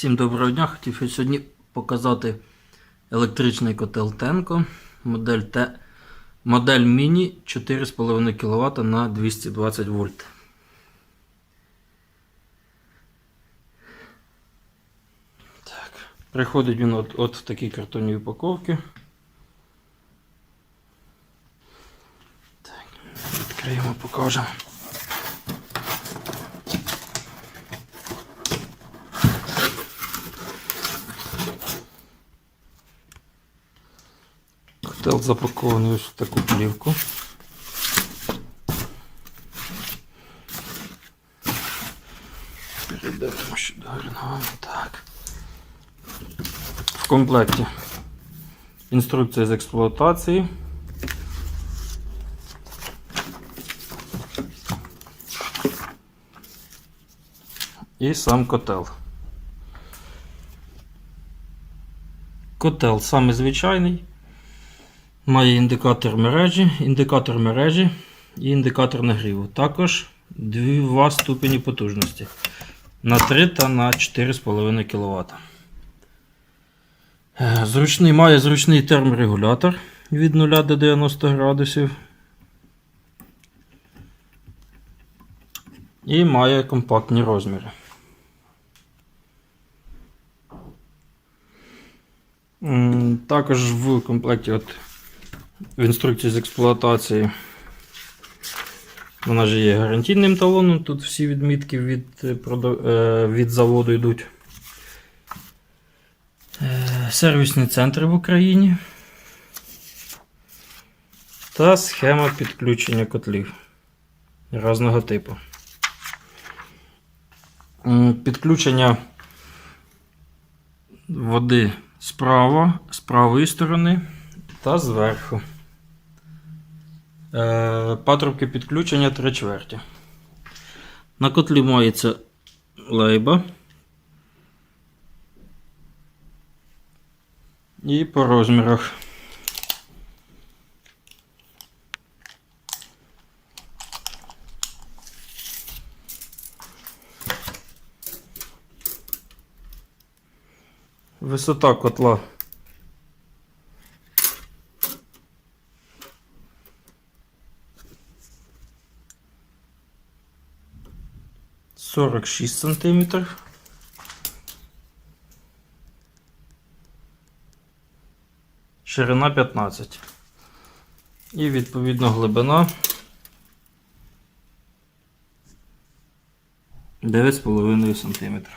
Всім доброго дня. Хотів сьогодні показати електричний котел Tenko, модель Т, модель Mini 4,5 кВт на 220 вольт. Так. Приходить він от, от в такій картонній упаковці. Так, відкриємо, покажемо. Котел запакований ось в таку плівку. Перейдемо ще до гарного. Так. В комплекті інструкція з експлуатації. І сам котел. Котел саме звичайний. Має індикатор мережі, індикатор мережі і індикатор нагріву. Також два ступені потужності на 3 та на 4,5 кВт. Е, Зручний, має зручний терморегулятор від 0 до 90 градусів. І має компактні розміри. Також в комплекті от в інструкції з експлуатації. Вона ж є гарантійним талоном. Тут всі відмітки від, е, е, від заводу йдуть. Е, Сервісні центри в Україні. Та схема підключення котлів різного типу. Підключення води справа, з правої сторони та зверху. Е, патрубки підключення 3 чверті. На котлі мається лейба. І по розмірах. Висота котла 46 сантиметров. Ширина 15. І відповідно глибина 9,5 сантиметрів.